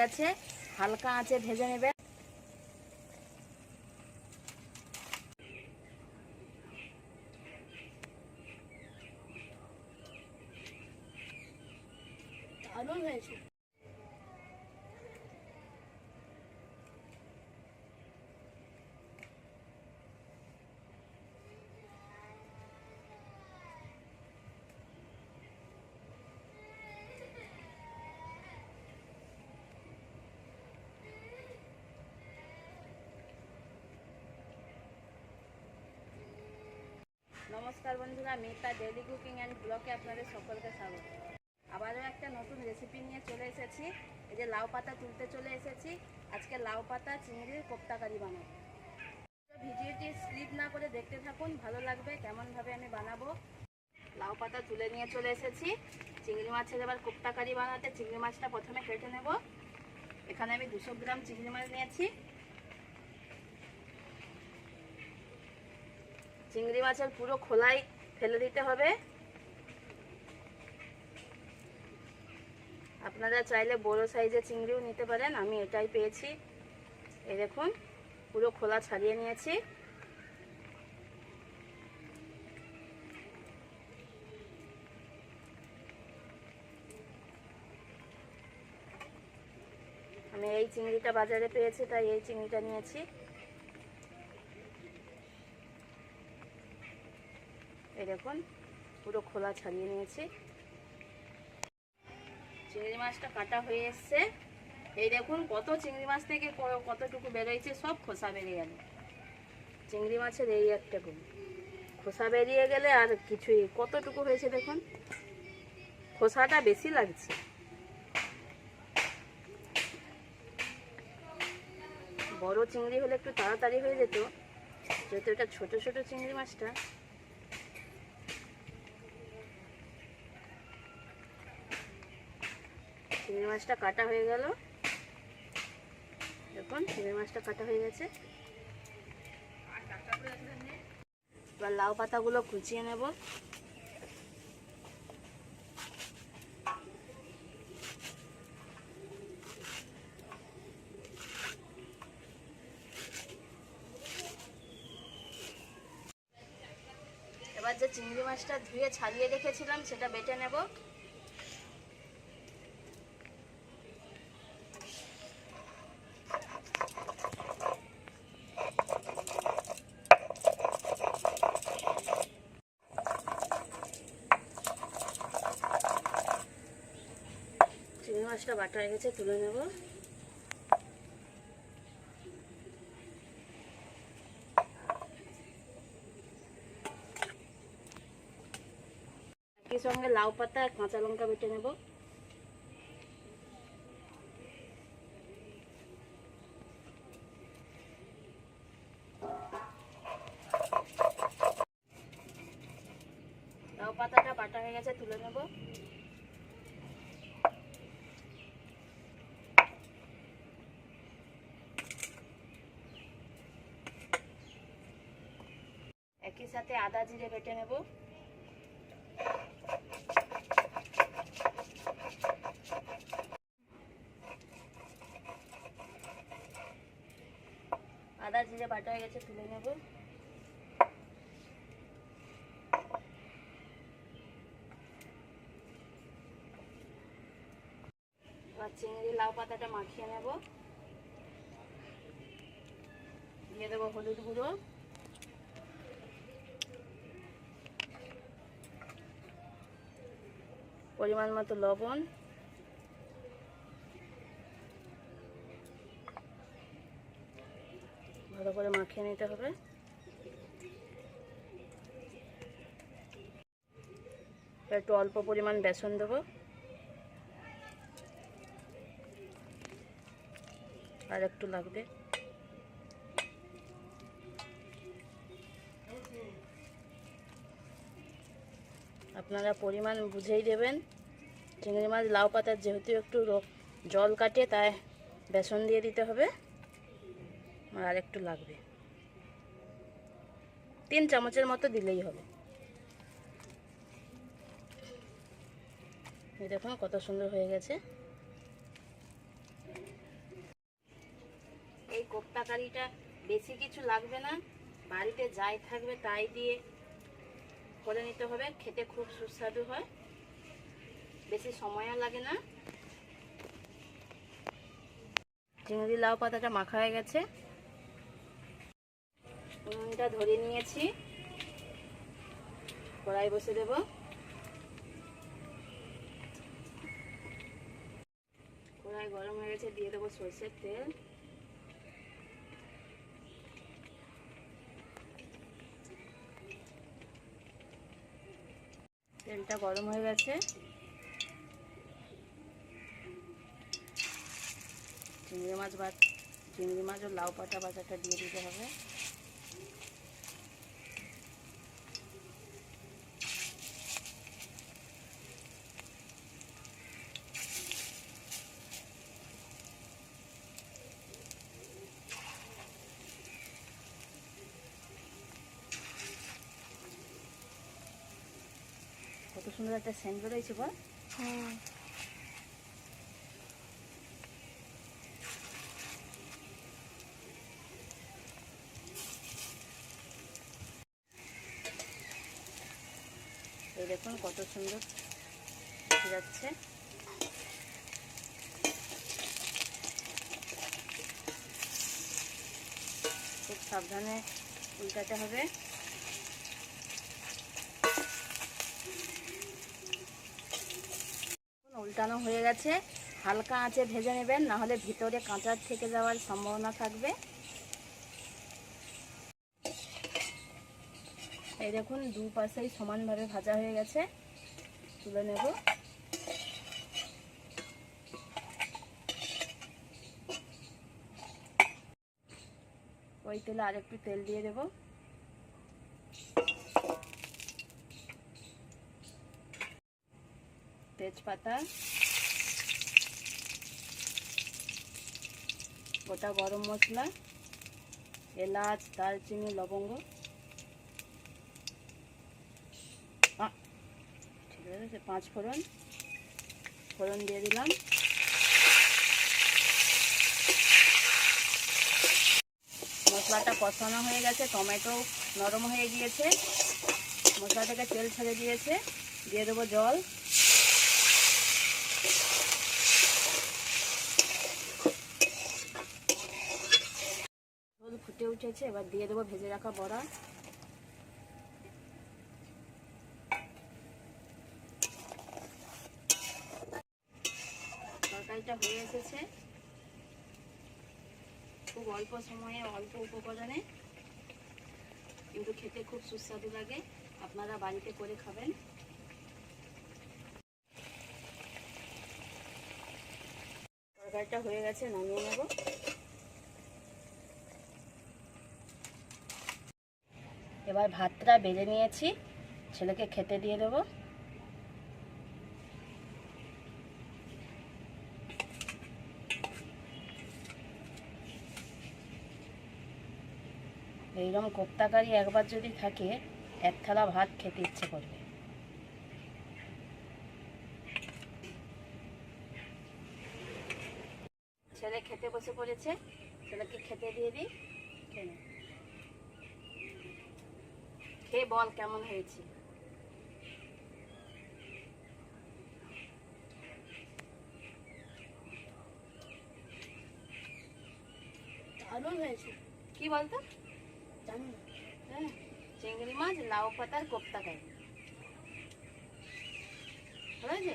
গেছে হালকা আঁচে ভেজে নেবে দারুণ হয়েছে নমস্কার বন্ধুরা মিতা ডেলি কুকিং অ্যান্ড ব্লকে আপনাদের সকলকে স্বাগত। আবারও একটা নতুন রেসিপি নিয়ে চলে এসেছি। এই যে লাউ পাতা তুলতে চলে এসেছি। আজকে লাউ পাতা, চিংড়ির কোপ্তাকারি বানাবো। ভিডিওটি স্লিপ না করে দেখতে থাকুন, ভালো লাগবে, কেমনভাবে আমি বানাবো। লাউ পাতা তুলে নিয়ে চলে এসেছি। চিংড়ি মাছের এবার কোপ্তাকারি বানাতে, চিংড়ি মাছটা প্রথমে কেটে নেব। এখানে আমি দুশো গ্রাম চিংড়ি মাছ নিয়েছি। চিংড়ি মাছের পুরো খোলাই ফেলে দিতে হবে। আপনারা চাইলে বড় সাইজের চিংড়িও নিতে পারেন, আমি এটাই পেয়েছি। এই দেখুন, পুরো খোলা ছাড়িয়ে নিয়েছি। আমি এই চিংড়িটা বাজারে পেয়েছি, তাই এই চিংড়িটা নিয়েছি। দেখুন, পুরো খোলা ছাড়িয়ে নিয়েছি। চিংড়ি মাছটা কাটা হয়ে এসছে। এই দেখুন, কত চিংড়ি মাছ থেকে কতটুকু বেরোয়েছে, সব খোসা বেরিয়ে গেল। চিংড়ি মাছের এই একটা গুণ। খোসা বেরিয়ে গেলে আর কিছুই কতটুকু হয়েছে দেখুন? খোসাটা বেশি লাগছে। বড় চিংড়ি হলে একটু তাড়াতাড়ি হয়ে যেত। যেহেতু এটা ছোট ছোট চিংড়ি মাছটা চিংড়ি মাছটা কাটা হয়ে গেল। দেখুন, চিংড়ি মাছটা কাটা হয়ে গেছে। এবার লাউ পাতাগুলো কুচিয়ে নেব। এবার যে চিংড়ি মাছটা ধুয়ে ছাড়িয়ে রেখেছিলাম, সেটা বেটে নেব। চিংড়ি বাটা হয়ে গেছে, তুলে নেব। একই সঙ্গে লাউ পাতা আর কাঁচা লঙ্কা বেটে নেব লাউ পাতাটা বাটা হয়ে গেছে তুলে নেব একই সাথে আদা জিরে বেটে নেব। আদা জিরে বাটা হয়ে গেছে, তুলে নেব। চিংড়ি লাউ পাতাটা মাখিয়ে নেব। দিয়ে দেবো হলুদ গুঁড়ো। পরিমাণ মতো লবণ। ভালো করে মাখিয়ে নিতে হবে। একটু অল্প পরিমাণ বেসন দেবো। আর একটু লাগবে। আপনারা পরিমাণ বুঝেই দেবেন। চিংড়ি মাছ, লাউ পাতার যেহেতু একটু জল কাটে, তাই বেসন দিয়ে দিতে হবে। আর একটু লাগবে। তিন চামচের মতো দিলেই হবে। এই দেখুন কত সুন্দর হয়ে গেছে। কোপ্তা কারিটা বেশি কিছু লাগবে না। বাড়িতে যাই থাকবে তাই দিয়ে করে নিতে হবে, খেতে খুব সুস্বাদু হয়। বেশি সময়ও লাগে না। চিংড়ি লাউ পাতাটা মাখা হয়ে গেছে। উনুনটা ধরে নিয়েছি। কড়াই বসে দেব। কড়াই গরম হয়ে গেছে, দিয়ে দেবো সর্ষের তেল। তেলটা গরম হয়ে গেছে। চিংড়ি মাছ ভাত চিংড়ি মাছ ও লাউ পাতা বাজারটা দিয়ে দিতে হবে। কত সুন্দর একটা সেন্ট বেরোয়েছে বল। এই দেখুন কত সুন্দর যাচ্ছে। খুব সাবধানে উল্টাতে হবে। উল্টানো হয়ে গেছে। হালকা আঁচে ভেজে নেবেন না হলে ভিতরে কাঁচা থেকে যাওয়ার সম্ভাবনা থাকবে। এই দেখুন, দু পাশেই সমানভাবে ভাজা হয়ে গেছে। তুলে নেব। ওই তেলে আরেকটু তেল দিয়ে দেব। তেজপাতা, গোটা গরম মশলা, এলাচ, দারচিনি, লবঙ্গ। ঠিক আছে পাঁচ ফোড়ন। ফোড়ন দিয়ে দিলাম। মশলাটা কষানো হয়ে গেছে, টমেটো নরম হয়ে গিয়েছে। মশলা থেকে তেল ছেড়ে দিয়েছে। দিয়ে দেবো জল। ফুটে উঠেছে, এবার দিয়ে দেবো ভেজে রাখা বড়া। তরকারিটা হয়ে এসেছে। খুব অল্প সময়ে, অল্প উপকরণে। কিন্তু খেতে খুব সুস্বাদু লাগে। আপনারা বাড়িতে করে খাবেন। তরকারিটা হয়ে গেছে, নামিয়ে নেব। এবার ভাতটা বেজে নিয়েছি। ছেলেকে খেতে দিয়ে দেবো। এইরকম কোপ্তাকারি একবার যদি থাকে, এক থালা ভাত খেতে ইচ্ছে করবে। ছেলে খেতে বসে পড়েছে। ছেলেকে খেতে দিয়ে দিই। খেয়ে বল কেমন হয়েছে? দারুণ হয়েছে। কি বলতো? জানি না। হ্যাঁ চিংড়ি মাছ লাউ পাতার কোপ্তা খাই হয়েছে?